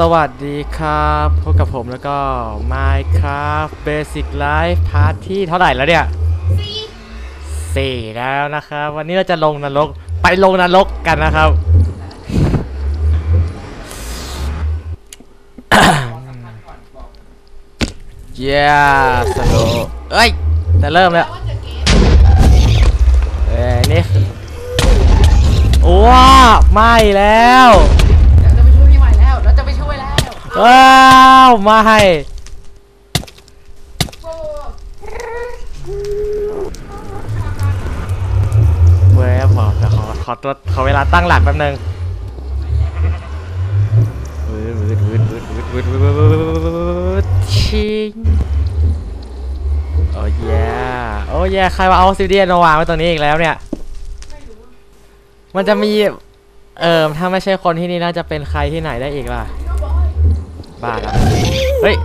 สวัสดีครับ พบกับผมแล้วก็ Minecraft Basic Life Part ที่เท่าไหร่แล้วเนี่ยสี่แล้วนะครับ วันนี้เราจะลงนรก ไปลงนรกกันนะครับ เย้สโลเอ้ย จะเริ่มแล้วเอ้ยนี่คือว้าไม่แล้ว ว้าวไม่โอ้เว้ยขอขอขอตัวขอเวลาตั้งหลักแป๊บนึงวืดวืดวืดวืดวืดวืดวืดวืดวืดวืดวืดชิงโอ้ยโอ้ยใครมาเอาซิเดียนมาวางไว้ตรงนี้อีกแล้วเนี่ยมันจะมี เออถ้าไม่ใช่คนที่นี่น่าจะเป็นใครที่ไหนได้อีกล่ะ บ้าแล้ว เฮ้ย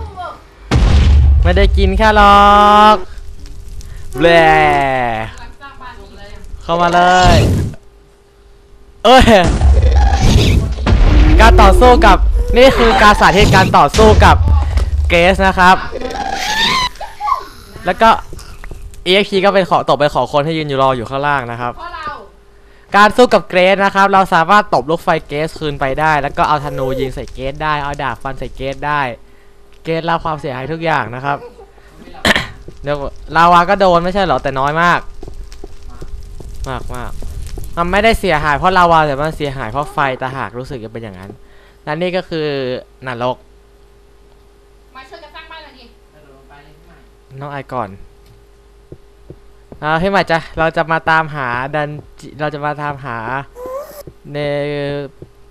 ไม่ได้กินแค่หรอกแบลเข้ามาเลย เอ้ย การต่อสู้กับ นี่คือการสาธิตการต่อสู้กับเกสนะครับ แล้วก็ EXP ก็เป็นขอตกไปนขอคนที่ยืนอยู่รออยู่ข้างล่างนะครับ การสู้กับเกรสนะครับ เราสามารถตบลูกไฟเกสคืนไปได้ แล้วก็เอาธนูยิงใส่เกสได้ เอาดาบฟันใส่เกสได้ เกสรับความเสียหายทุกอย่างนะครับ เดี๋ยวลาวาก็โดนไม่ใช่เหรอ แต่น้อยมาก มากมากมันไม่ได้เสียหายเพราะลาวาแต่มันเสียหายเพราะไฟตาหากรู้สึกจะเป็นอย่างนั้นและนี่ก็คือนรก มาช่วยกันสร้างบ้านเลยดิน้องไอก่อน อ่าพี่ใหม่จะเราจะมาตามหาดันจิเราจะมาตามหาใน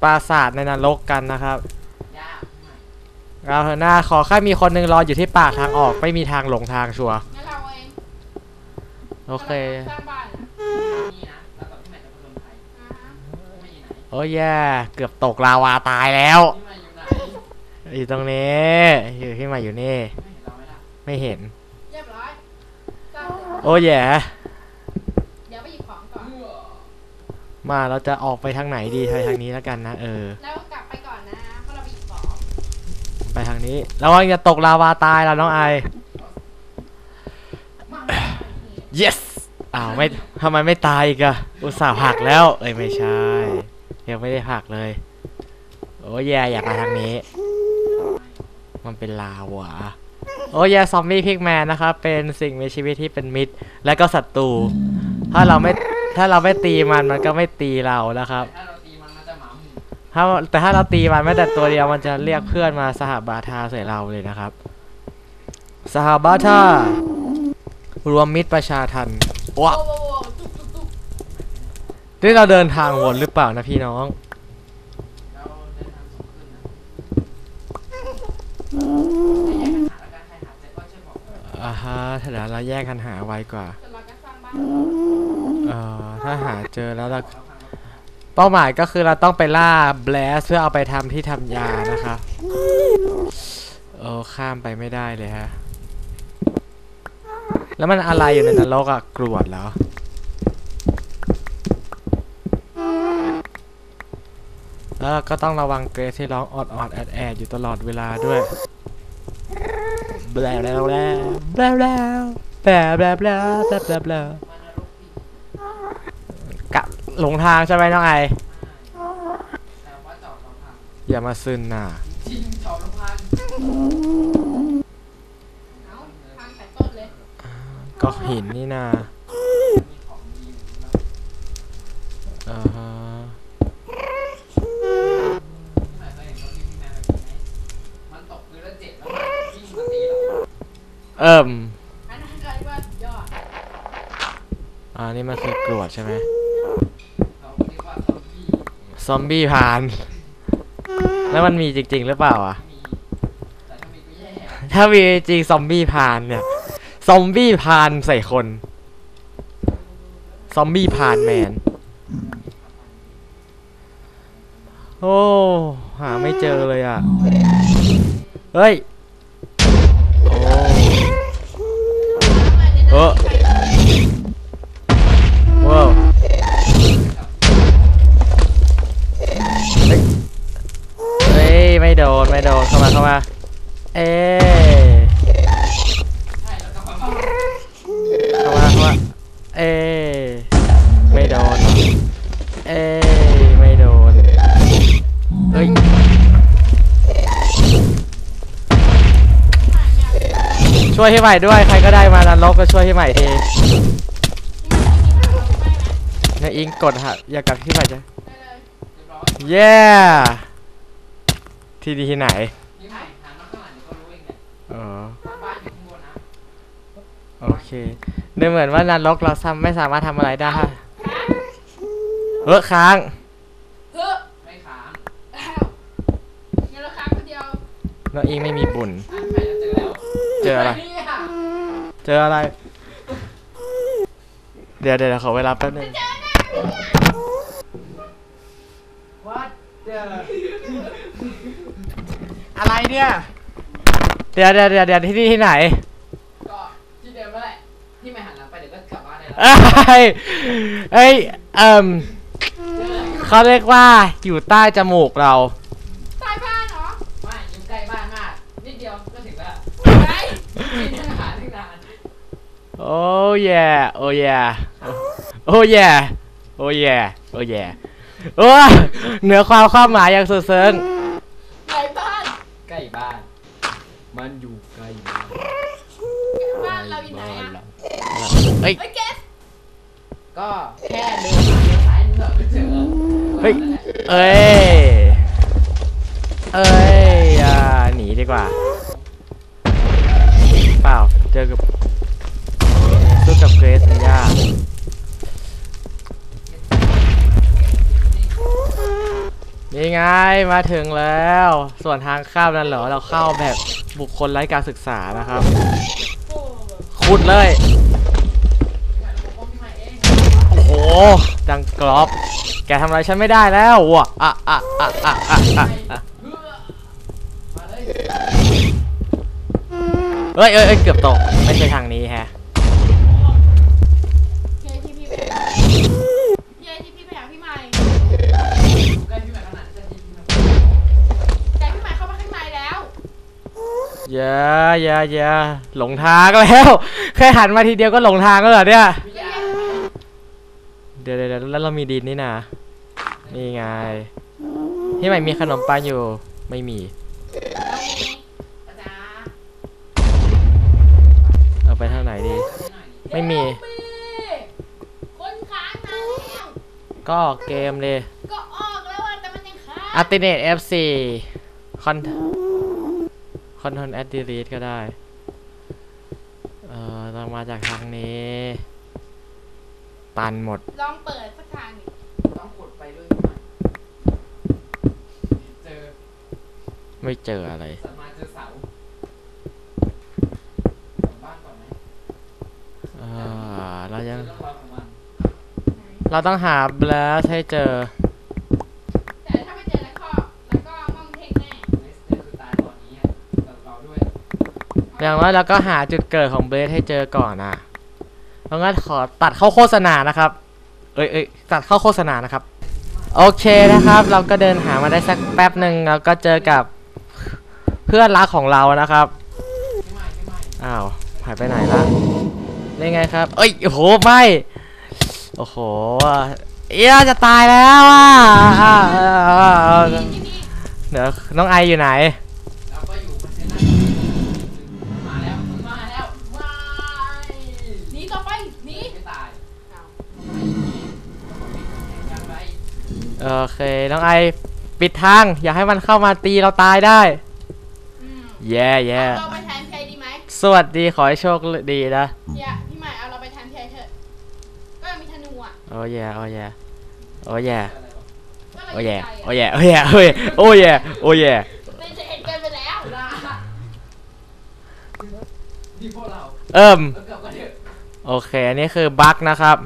ปราสาทในนรกกันนะครับยากพี่ใหม่เราเถอะหน้าขอแค่มีคนหนึงรออยู่ที่ปากทางออกไม่มีทางหลงทางชัวร์งั้นเราเองโอเคสร้างบ้านอะนี่นะแล้วกับพี่ใหม่จะผจญภัยอ่าฮะไม่อยู่ไหนโอ้ยแย่เกือบตกลาวาตายแล้วพี่ใหม่อยู่ไหนอยู่ตรงนี้อยู่พี่ใหม่อยู่นี่ ไม่เห็นเราไหมล่ะไม่เห็น เรียบร้อยสร้างเสร็จ โอ้ยแย่เดี๋ยวไปหยิบของก่อน มาเราจะออกไปทางไหนดีไปทางนี้แล้วกันนะเออ แล้วกลับไปก่อนนะเพราะเราไปหยิบของไปทางนี้ระวังอย่าตกลาวาตายแล้วน้องไอ yes อ้าวไม่ทำไมไม่ตายอีกอะอุตส่าห์ผลักแล้วเอ้ยไม่ใช่ ยังไม่ได้ผลักเลย โอ้ยแย่อยากมาทางนี้ มันเป็นลาวา โอ้ยแย่ซอมบี้พิกแมนนะครับ เป็นสิ่งมีชีวิตที่เป็นมิตร และก็ศัตรู ถ้าเราไม่ถ้าเราไม่ตีมันมันก็ไม่ตีเรานะครับ ถ้าเราตีมันมันจะหมาหมู่ถ้าแต่ถ้าเราตีมันแม้แต่ตัวเดียวมันจะเรียกเพื่อนมาสหบาทาใส่เราเลยนะครับ สหบาทารวมมิตรประชาทันว้าโอ้โหตุ๊กตุ๊กตุ๊กนี่เราเดินทางวนหรือเปล่านะพี่น้อง เราเดินทางสองขึ้นนะ ด้วยอ่าฮะถ้าเดี๋ยวเราแยกกันหาไวกว่าจะรอกันสร้างบ้านเอ่อ ถ้าหาเจอแล้วเราแล้วฟังเราเป้าหมายก็คือเราต้องไปล่าแบลสเพื่อเอาไปทำที่ทำยานะครับ โอ้ข้ามไปไม่ได้เลยฮะ แล้วมันอะไรอยู่ในนรกอะกรวดเหรอแล้วเราก็ต้องระวังเกรซที่ร้องออดออดแอดแอดอยู่ตลอดเวลาด้วย แบลแบลแบลแบลแบลแบลแบลแบลแบลแบลแบลมานรกปีกะหลงทางใช่ไหมน้องไออย่ามาซึนน่ะจริงจอดสองทาง เอ้าทางแต่ต้นเลย ก็หินนี่นา มีของดีอยู่แล้ว อ่าฮะ พี่ใหม่เคยเห็นรถที่พี่แมนแบบนี้ไหมมันตกพื้นแล้วเจ็บแล้วมันวิ่งมาตีเรา เอิ่มอันนั้นเรียกว่าสุดยอดอ่านี่มันคือกรวดใช่ไหมเราเรียกว่าซอมบี้ซอมบี้ผ่าน แล้วมันมีจริง ๆ หรือเปล่าอะไม่มีแต่ถ้ามีก็แย่ถ้ามีจริงซอมบี้ผ่านเนี่ย ซอมบี้ผ่านใส่คน ซอมบี้ผ่านแมน โอ้ หาไม่เจอเลยอะ เฮ้ย Ủa Wow. Ê, mày đồn, mày đồn, không à, không à. Ê. ช่วยให้ใหม่ด้วย ใครก็ได้มานรกก็ช่วยให้ใหม่ทีนายอิงกดฮะอย่ากลับที่ใหม่จ้ะได้เลยเรียบร้อยเย้ที่ดีที่ไหนนี่ใหม่หันมาข้างหลังเดี๋ยวก็รู้เองเนี่ยอ๋อบ้านอยู่ข้างบนนะโอเคดูเหมือนว่านรกเราซ้ำไม่สามารถทำอะไรได้เออค้างเฮ้อไม่ค้างอ้าวงั้นเราค้างคนเดียวน้องอิงไม่มีบุญอันใหม่จะเจอแล้วเจออะไรเนี่ยเจออะไร เดี๋ยวเดี๋ยวขอเวลาแป๊บนึงวัดเจออะไรเนี่ย เดี๋ยวเดี๋ยวเดี๋ยวเดี๋ยวที่นี่ที่ไหน ก็ที่เดิมนั่นแหละที่ไม่หันหลังไปเดี๋ยวก็กลับบ้านได้แล้วเอ้ยเอ้ยเอ่มเจอเขาเรียกว่าอยู่ใต้จมูกเรา ใต้บ้านเหรอ ไม่อยู่ใกล้บ้านมากนิดเดียวก็ถึงแล้ว ไหนกินอาหารที่นานโอ้ยโอ้ยโอ้ยโอ้ยโอ้ยโอ้ยเหนือความความหมายอย่างสุดซึ้งไหนบ้านใกล้บ้าน มันอยู่ใกล้บ้านบ้านเราอยู่ไหนอะเฮ้ยเฮ้ยเกสก็แค่เดินมาเลี้ยวซ้ายนิดหน่อยก็เจอเฮ้ยเอ้ยเอ้ยอ่าหนีดีกว่า เจอกับสู้กับเกรซยากนี่ไงมาถึงแล้ว ส่วนทางเข้านั่นเหรอเราเข้าแบบบุคคลไร้การศึกษานะครับขุดเลยโอ้โหดังกรอบ แกทำอะไรฉันไม่ได้แล้วอะอะอะอะอะอะ เฮ้ยเอ้ยเอ้ยเกือบตก ไม่ใช่ทางนี้แฮะ เย้ที่พี่ไปหาเย้ที่พี่ไปหาพี่ใหม่ใกล้พี่ใหม่ขนาดจะยิงนะแต่พี่ใหม่เข้ามาข้างในแล้วอย่าอย่าอย่าหลงทางแล้ว แค่หันมาทีเดียวก็หลงทางแล้วเหรอเนี่ย พี่ยาเดี๋ยวเดี๋ยวเดี๋ยวแล้วเรามีดินนี่นะนี่ไงพี่ใหม่มีขนมปังอยู่ ไม่มีเรา ไปทางไหนดี ไม่มี คนค้างนานแล้วก็เกมเลยก็ออกแล้วอะแต่มันยังค้างอัลติเนต F4 คอนคอนโทรลแอดดีลีทก็ได้ เอ่อต้องมาจากทางนี้ ตันหมด ลองเปิดสักทางหนึ่งต้องกดไปด้วยพี่ใหม่เจอไม่เจออะไรสามารถเจอเสากลับบ้านก่อนไหม เอ่ อเรายังเรื่องราวของมันเราต้องหาบลัสให้เจอ แต่ถ้าไม่เจอแล้วก็แล้วก็มองเทคแน่เนสเตอร์คือตายตอนนี้อะกับเราด้วยอย่างน้อยเราก็หาจุดเกิดของเบสให้เจอก่อนนะเพราะงั้นขอตัดเข้าโฆษณานะครับ เอ้ยเอ้ยตัดเข้าโฆษณานะครับ โอเคนะครับ เราก็เดินหามาได้สักแป๊บหนึ่งแล้วก็เจอกับเพื่อนรักของเรานะครับพี่ใหม่พี่ใหม่อ้าวหายไปไหนละ นี่ไงครับ เอ้ย โอ้โห ไม่ โอ้โห เอี้ยจะตายแล้วอะอ่าอ่าอ่าอ่าที่พี่เดี๋ยวน้องไออยู่ไหนเราก็อยู่ประเทศนั้นมาแล้วมาแล้วว้ายหนีต่อไปหนีไม่ตายเอายังไงโอเค น้องไอปิดทาง อย่าให้มันเข้ามาตีเราตายได้อืมแย่แย่เอาเราไปแทนเพยดีไหมสวัสดีขอให้โชคดีนะ โอ้แย่โอ้แย่โอ้ยอะโอ้ย่ใจโอ้แย่โอ้แย่โอ้ยโอ้ยโอ้แย่ในจะเห็นกันไปแล้วลาดีพวกเราเอิ่มโอเคอันนี้คือบั๊กนะครับ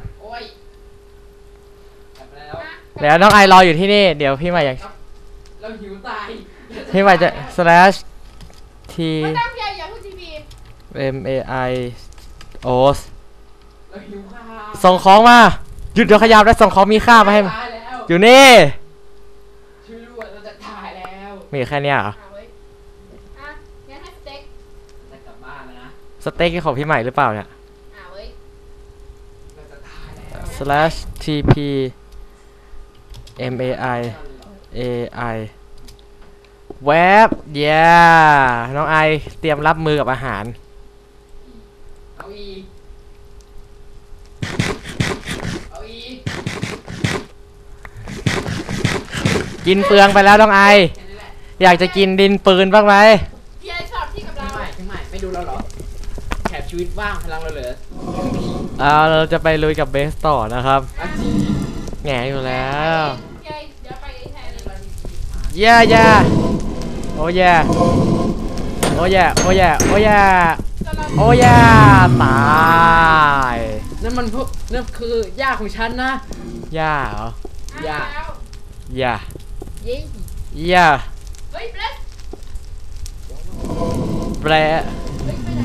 แล้วเดี๋ยวน้องไอรออยู่ที่นี่ เดี๋ยวพี่ใหม่อยากเราหิวตายพี่ใหม่จะ slash t ไม่ต้องเพยอย่าพูดทีพี m a i o s เราหิวข้าวส่งของมา หยุดเดี๋ยวขยับแล้วส่งของมีค่ามาให้ตายแล้วอยู่นี่ช่วยด้วยเราจะตายแล้วมีแค่เนี้ยเหรออ่าเว้ยอะงั้นให้สเต็กจะกลับบ้านแล้วนะสเต็กของพี่ใหม่หรือเปล่าเนี่ย อ่าเว้ยเราจะตายแล้ว slash tp m a i a i แวบ yeah น้องไอเตรียมรับมือกับอาหาร เอาอีกเอาอีก กินเปลืองไปแล้วน้องไอแค่นี้แหละอยากจะกินดินปืนบ้างไหมพี่ไอชอบที่กับพี่เราใหม่พี่ใหม่ไม่ดูเราเหรอแถบชีวิตว่างพลังเราเหลือเอาเราจะไปลุยกับเบสต่อนะครับอาจีแหงอยู่แล้วพี่ไอเดี๋ยวไปไอ้แทนเลยเรามีชีวิตมาเย่เย่โอ้เย่โอ้เย่โอ้เย่โอ้เย่ก็เราโอ้เย่ตายนั่นมันพวกนั่นคือย่าของฉันนะย่าเหรออย่าแล้วย่า เย้ย่าเฮ้ยเบรสแปรเฮ้ยไปไหน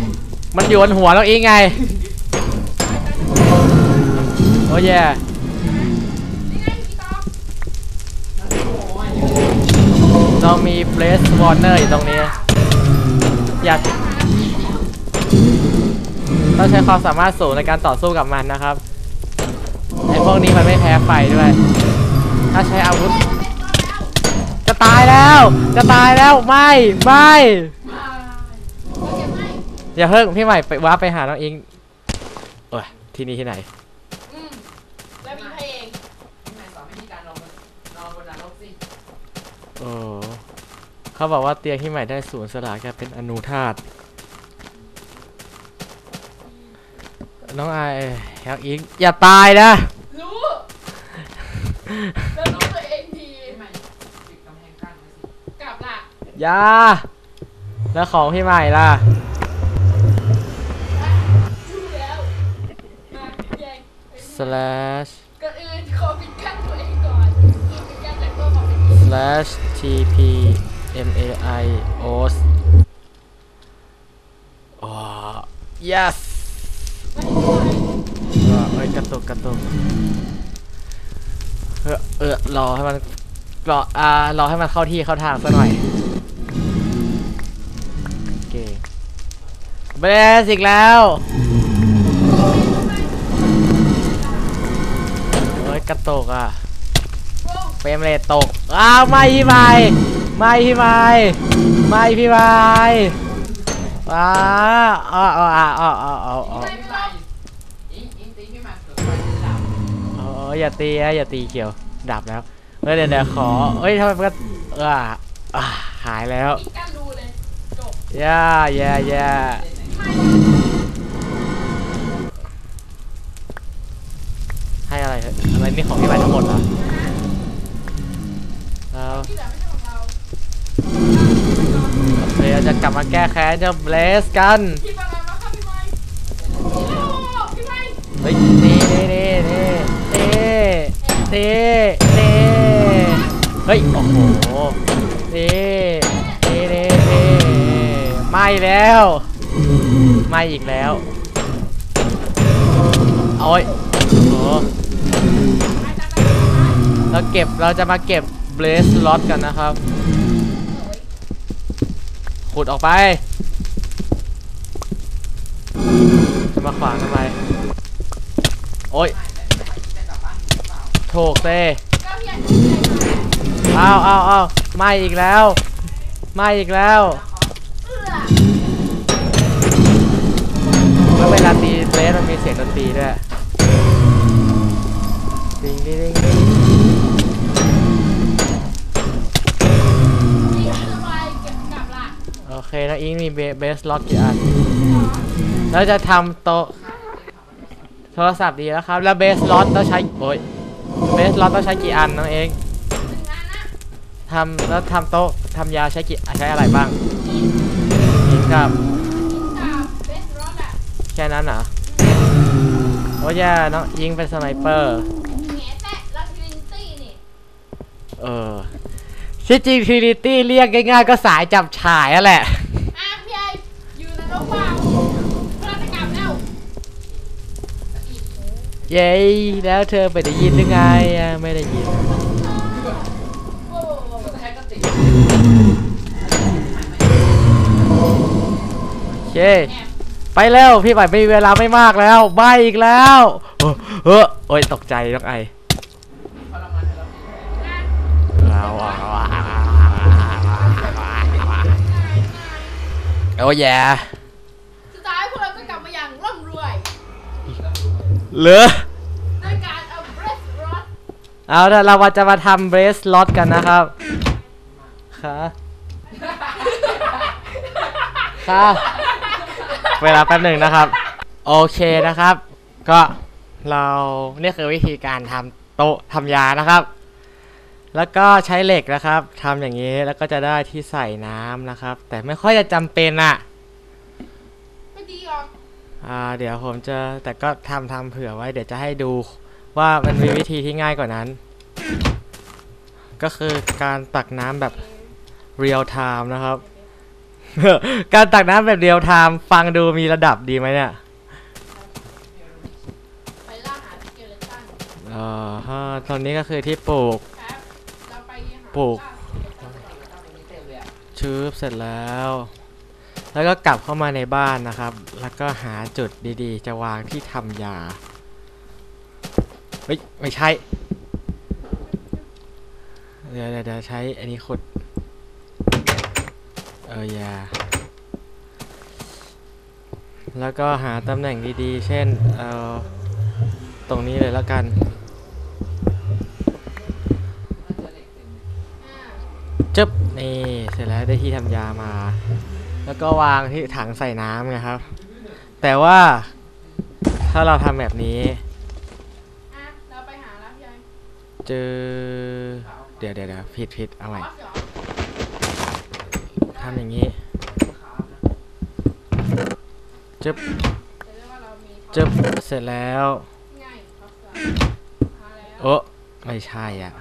มันอยู่บนหัวน้องอิงไง โอ้เย่นี่ไงพี่ตองนั่นโอ้ยเรามีเบสวอร์เนอร์อยู่ตรงนี้ อยากต้องใช้ความสามารถสูงในการต่อสู้กับมันนะครับ ไอพวกนี้มันไม่แพ้ไฟด้วย ถ้าใช้อาวุธจะ ตายแล้ว จะตายแล้วไม่ไม่เราเก็บให้อย่าเพิ่งพี่ใหม่ไปว้าร์ปไปหาน้องอิงเอ้ยที่นี่ที่ไหนอืมแล้วมีเพลงพี่ใหม่สอนวิธีการนอนบนนอนบนนรกสิโอ้เขาบอกว่าเตียงที่ใหม่ได้สูญสลายกลายเป็นอนูธาตุน้องไออยากอิงอย่าตายนะรู้ ย่าแล้วของพี่ใหม่ล่ะรู้แล้วมาพี่ไอไปที่ slash ก่อนอื่นขอปิดกั้นตัวเองก่อนปิดกั้นจากตัวของเป็น slash tp mai os อ๋อ yes เออเอ้ยกระตุกกระตุกเออเออรอให้มันรออ่ารอให้มันเข้าที่เข้าทางสักหน่อย เบสอีกแล้วเฮ้ยกระตกอะเฟรมเรทตก อ้าวไม่พี่ไม้ไม่พี่ไม้ไม่พี่ไม้อ้าอ้าวอ้าวอ้าวอ้าวอ้าวอ้าวอ้าวพี่ใหม่อิงอิงตีพี่ใหม่เกิดไฟจะดับโอ้ยอย่าตีนะอย่าตีเกี่ยวดับแล้วเฮ้ยเดี๋ยวเดี๋ยวขอเฮ้ยทำไมมันก็อ่าอ่าหายแล้วยจบย่าแย่แให้อะไรเถอะอะไรนี่ของพี่ไม้ทั้งหมดเหรอแล้วเราโอเคเราจะกลับมาแก้แค้นเจ้าเบลสกันพี่ฟังอะไรมาครับพี่ไม้โอ้พี่ไม้เฮ้ยนี่นี่นี่นี่นี่นี่นี่เฮ้ย โอ้โหนี่นี่นี่นี่ไม่แล้ว ไม่อีกแล้ว โอ้ย เราเก็บเราจะมาเก็บเบลสล็อตกันนะครับ ขุดออกไป จะมาขวางทำไม โอ้ยโถกเต้อ้าอ้าวอ้าวอ้าวไม่อีกแล้ว ไม่อีกแล้วเอื้อแล้วเวลาตีเบสมันมีเสียงดนตรีด้วย อเคนะอิงมีเบเบสล็อกกี่อันแล้วจะทำโต๊ะโทรศัพท์ดีแล้วครับ แล้วเบสล็อตต้องใช้โอ้ยเบสล็อตต้องใช้กี่อันน้องเองหนึ่งอันนะทำแล้วทำโต๊ะทำยาใช้กี่ใช้อะไรบ้างอิงครับกับเบสรอดอะแค่นั้นเหรอโอ้ยแย่น้องยิงเป็นสไนเปอร์แง่แตะลาทรินตี้นี่เออที่จริงทรินิตี้เรียกง่ายๆก็สายจับฉายอะแหละอะ เย้แล้วเธอไปได้ยินหรือไงไม่ได้ยินโอเคไปแล้วพี่ใหม่ไม่เวลาไม่มากแล้วไปอีกแล้วเฮ้อโอ้ยตกใจต้องไอโอ้ยแย่ เหลือด้วยการเอาเบรสรอดเอาละเราจะมาทำเบรสล็อตกันนะครับค่ะค่ะเวลาแป๊บหนึ่งนะครับ โอเคนะครับ ก็เรานี่คือวิธีการทำโต๊ะทำยานะครับ แล้วก็ใช้เหล็กนะครับทำอย่างนี้แล้วก็จะได้ที่ใส่น้ำนะครับ แต่ไม่ค่อยจะจำเป็นอะไม่ดีหรอก อ่าเดี๋ยวผมจะแต่ก็ทำทำเผื่อไว้ เดี๋ยวจะให้ดูว่ามันมีวิธีที่ง่ายกว่านั้น ก็คือการตักน้ำแบบเรียลไทม์นะครับ การตักน้ำแบบเรียลไทม์ฟังดูมีระดับดีไหมเนี่ยไปล่าหาสเกเลตันเอ่อฮะตอนนี้ก็คือที่ปลูกครับเราไปหาปลูกล่าสเกเลตันต้องเป็นเต็มเลยอะชืบเสร็จแล้ว แล้วก็กลับเข้ามาในบ้านนะครับ แล้วก็หาจุดดีๆ จะวางที่ทำยา เฮ้ย ไม่ใช่ เดี๋ยวเดี๋ยวใช้อันนี้ขุด เออยา แล้วก็หาตำแหน่งดีๆ เช่น เอ่อตรงนี้เลยแล้วกันมันจะเหล็กเต็มเลยอ่าจึ๊บ นี่ เสร็จแล้วได้ที่ทำยามา แล้วก็วางที่ถังใส่น้ำไงครับ แต่ว่าถ้าเราทำแบบนี้ อะเราไปหาแล้วพี่ไอ้เจอ เดี๋ยวเดี๋ยวเดี๋ยวผิดผิดเอาใหม่บอสเหรอทำอย่างนี้ขาวนะจึ๊บจะเรียกว่าเรามีจึ๊บเสร็จแล้ว ง่ายบอสเหรอหาแล้ว โอ้ไม่ใช่อะ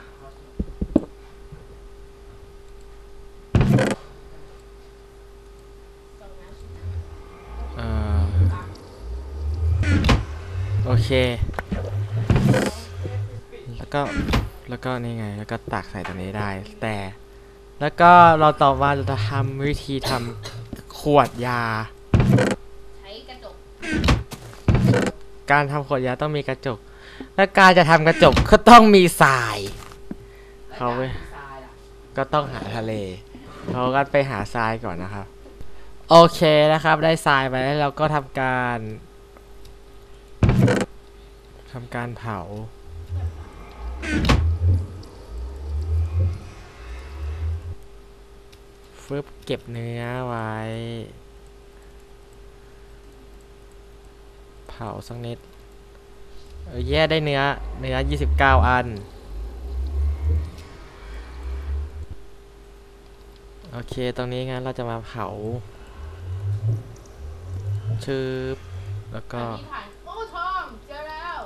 ตรงนั้น เออโอ เค แล้วก็แล้วก็นี่ไง แล้วก็ตักใส่ตรงนี้ได้ แต่ แล้วก็เราต่อมาจะทำวิธีทำขวดยา ใช้กระจก การทำขวดยาต้องมีกระจก และการจะทำกระจกก็ต้องมีทรายเขาเว้ยทรายอะก็ต้องหาทะเลเราก็ไปหาทรายก่อนนะครับ โอเคนะครับ ได้ทรายไปแล้วเราก็ทำการำการเผา ฟึบเก็บเนื้อไว้ เผาสักนิด เออแย่ได้เนื้อ เนื้อ 29 อัน โอเค ตรงนี้งั้นเราจะมาเผาชืบแล้วก็ อธิษฐานโอ้ทองเจอแล้ว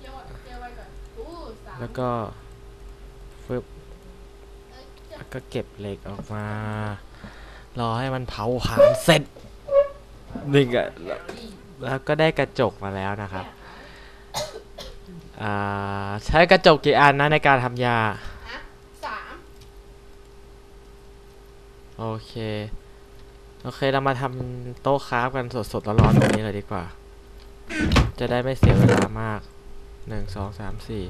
เจอไว้เจอไว้ก่อนอู้สาม แล้วก็ฟึบเอ้ยเจอแล้วก็เก็บเหล็กออกมา รอให้มันเผาผลาญเสร็จนี่ก็แล้วแล้วก็ได้กระจกมาแล้วนะครับอ่าใช้กระจกกี่อันนะในการทำยาฮะสามโอเค โอเคเรามาทำโต๊ะคราฟกันสดๆร้อนๆตรงนี้เลยดีกว่า จะได้ไม่เสียเวลามากหนึ่งสองสามสี่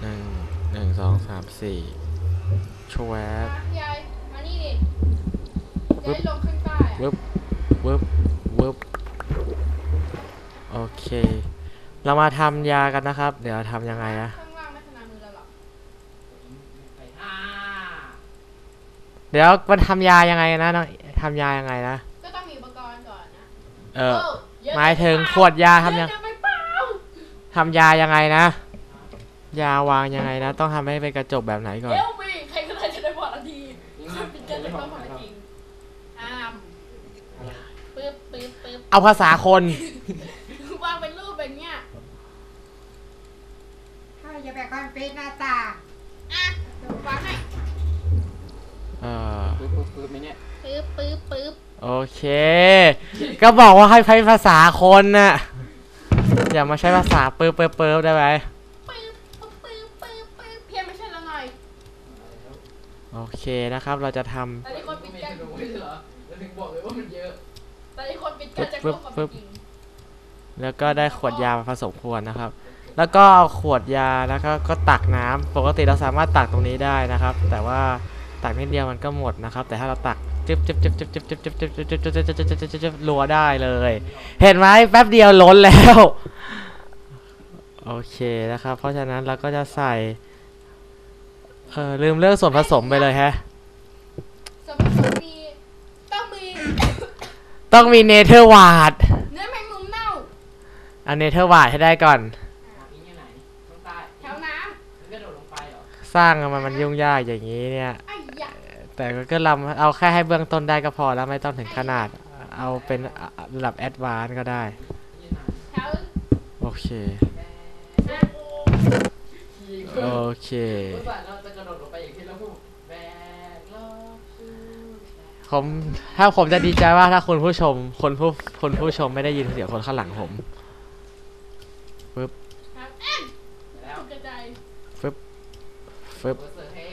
หนึ่งหนึ่งสองสามสี่ชวบมาพี่ไอ้มานี่ดิจะปึ๊บได้ลงข้างใต้อะวึบวึบวึบโอเค เรามาทำยากันนะครับ เดี๋ยวทำยังไงอะข้างล่างไม่ขนาดมือเราหรอกไปอ่าเดี๋ยวมันทำยายังไงนะน้องทำยายังไงนะก็ต้องมีอุปกรณ์ก่อนนะเออโเอะหมายถึงขวดยาทำยังเอะไปเปล่า ทำยายังไงนะ ยาวางยังไงนะ ต้องทำให้เป็นกระจกแบบไหนก่อน เอลบีใครก็ได้จะได้บอกทันทีนี่ข้าเป็นเจ้าจะต้องบอกจริงอ้ามปึ๊บปึ๊บปึ๊บเอาภาษาคน วางเป็นรูปแบบเนี้ยข้าจะไปคอนฟีหน้าตาอะเดี๋ยววางให้เออปึ๊บปึ๊บปึ๊บไหมเนี่ยปึ๊บปึ๊บปึ๊บโอเค ก็บอกว่าให้ใช้ภาษาคนน่ะ อย่ามาใช้ภาษาเปิบเปิบเปิบได้ไหมปึ๊บปึ๊บปึ๊บปึ๊บปึ๊บเพี้ยนไม่ใช่ล้วหน่อยโอเคนะครับเราจะทำตอนนี้คนปิดมีกันธนูไม่ใช่เหรอเราถึงบอกเลยว่ามันเยอะ แตอนนี้คนปิดกันจากโลกความเป็นจริงแล้วก็ได้ขวดยามาผสมขวดนะครับ แล้วก็เอาขวดยานะครับก็ตักน้ำปกติเราสามารถตักตรงนี้ได้นะครับ แต่ว่าตักนิดเดียวมันก็หมดนะครับ แต่ถ้าเราตัก จึ๊บจึ๊บจึ๊บจึ๊บจึ๊บจึ๊บจึ๊บจึ๊บจึ๊บจึ๊บจึ๊บจึ๊บจึ๊บจึ๊บจึ๊บจึ๊บรัวได้เลย เห็นไหมแป๊บเดียวล้นแล้ว โอเคนะครับ เพราะฉะนั้นเราก็จะใส่ เออลืมเรื่องส่วนผสมไปเลยแฮะ ส่วนผสมมีต้องมีต้องมีเนเธอร์วาดเนื้อแมงมุมเน่าเอันเนเธอร์วาดให้ได้ก่อน แถวน้มันกระโดดลงไปเหรอสร้างมันมันยุ่งยากอย่างนี้เนี่ย ไอ้ แต่ก็ลำเอาแค่ให้เบื้องต้นได้ก็พอแล้วไม่ต้องถึงขนาด เอาเป็นระดับแอดวานซ์ก็ได้ โอเค โอเคผมถ้าผมจะดีใจว่าถ้าคุณผู้ชม คนผู้คนผู้ชมไม่ได้ยินเสียงคนข้างหลังผมแถวเฟึบเปิดเสือให้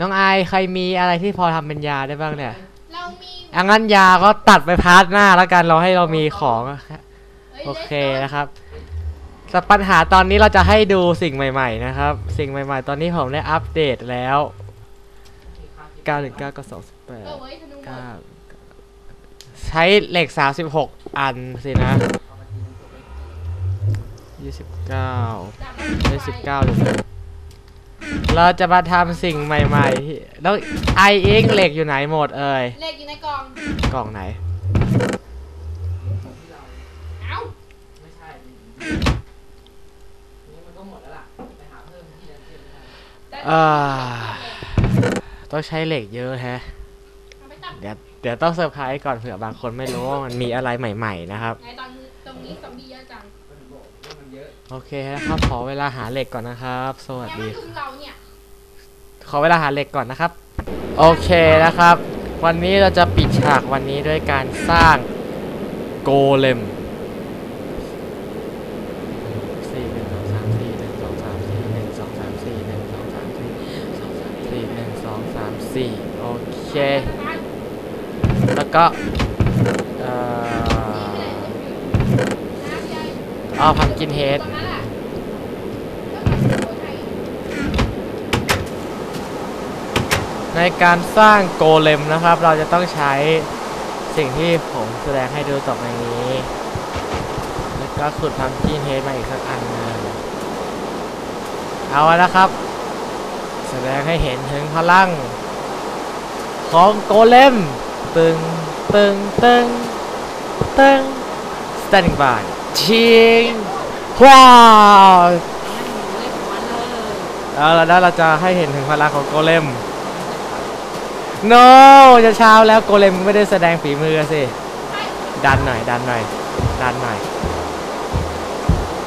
น้องไอายใครมีอะไรที่พอทำเป็นยาได้บ้างเนี่ยเรามีอังั้นยาก็ตัดไปพาร์ทหน้าแล้วกันเราให้เรามีของ ฮ้ยโอเคลสนะครับแต่ปัญหาตอนนี้เราจะให้ดูสิ่งใหม่ ๆ นะครับ สิ่งใหม่ ๆ ตอนนี้ผมได้อัปเดตแล้ว 919ก็เออ28 เว้ยธนูหมด9ใช้เหล็ก 36 อันสินะ 29จับได้19เลย เราจะมาทำสิ่งใหม่ๆที่แล้วไอเองเหล็กอยู่ไหนหมดเอ่ยเลขอยู่ในกล่อง กล่องไหน เอ้า ไม่ใช่นี่มันก็หมดแล้วล่ะ ไปหาเพิ่มที่เดินเที่ยวไม่ได้แต่อ่าต้องใช้เหล็กเยอะแฮะ เอาไปตัดเดี๋ยวเดี๋ยวต้องเซอร์ไพรส์ก่อนเผื่อบางคนไม่รู้ว่ามันมีอะไรใหม่ ๆ นะครับไหนตอนตรงนี้ซอมบี้เยอะจัง โอเคนะครับขอเวลาหาเหล็กก่อนนะครับ สวัสแค่ดีมาถึงเราเนี่ยขอเวลาหาเหล็กก่อนนะครับ โอเคนะครับ วันนี้เราจะปิดฉากวันนี้ด้วยการสร้างโกเลมสี่หนึ่งสองสามสี่หนึ่งสองสามสี่หนึ่งสองสามสี่หนึ่งสองสามสี่สองสามสี่หนึ่งสองสามสี่โอเค แล้วก็ อ๋อพัมกินเฮดในการสร้างโกเลมนะครับ เราจะต้องใช้สิ่งที่ผมแสดงให้ดูต่อไปนี้ แล้วก็ขุดพัมกินเฮดมาอีกสักอันนึงเอาละครับ แสดงให้เห็นถึงพลัง ของโกเลมตึงตึง ตึง ตึง standing by ชิงว้าวแล้วแล้วเราจะให้เห็นถึงพลังของโกเลม no จะเช้าแล้วโกเลมไม่ได้แสดงฝีมือสิ ดันหน่อย ดันหน่อย ดันหน่อย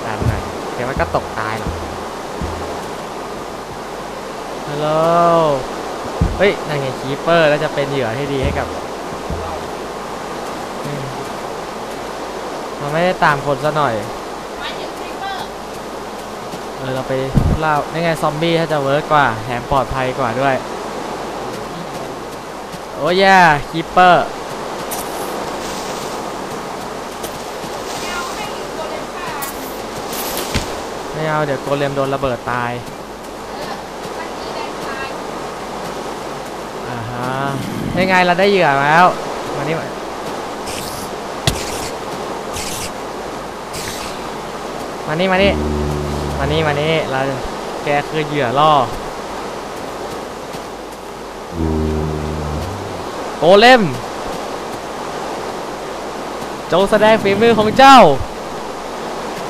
ดันหน่อย เดี๋ยวมันก็ตกตายหรอกฮัลโหล เฮ้ยนั่นไงคีเปอร์แล้วจะเป็นเหยื่อที่ดีให้กับ มันไม่ได้ตามคนซะหน่อย เออเราไปเล่าได้ไงซอมบี้ถ้าจะเวิร์กกว่าแถมปลอดภัยกว่าด้วย โอ้ยย่คีเปอร์ไม่เอาเดี๋ยวโกเลมโดนระเบิดตายอ่าฮะได้ไงเราได้เหยื่อแล้วมานี่มามา นี่มานี่มานี่มานี่เราแกคือเหยื่อล่อโกเลมจงแสดงฝีมือของเจ้า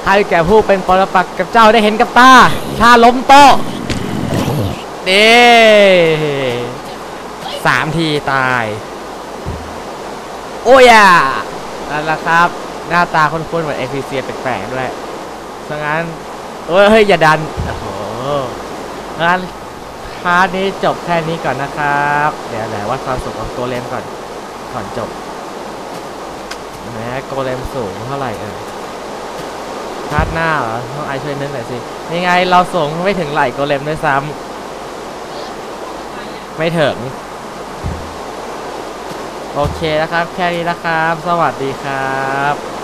ให้แก่ผู้เป็นปรปักษ์กับเจ้าได้เห็นกับตาถ้าล้มโต๊ะเด้สามทีตาย โอ้ยอะนั่นแหละครับ หน้าตาคุ้นๆเหมือน NPC แปลกๆด้วย เพราะงั้นเอ้ยเฮ้ยอย่าดันโอ้โหงั้นพาร์ทนี้จบแค่นี้ก่อนนะครับ เดี๋ยวเดี๋ยววัดความสูงของโกเลมก่อนก่อนจบแหมโกเลมสูงเท่าไหร่เอ่ยพาร์ทหน้าเหรอต้องไอช่วยนึกหน่อยสิยังไงเราสูงไม่ถึงไหล่โกเลมด้วยซ้ำไม่ถึงโอเคนะครับ แค่นี้นะครับ สวัสดีครับ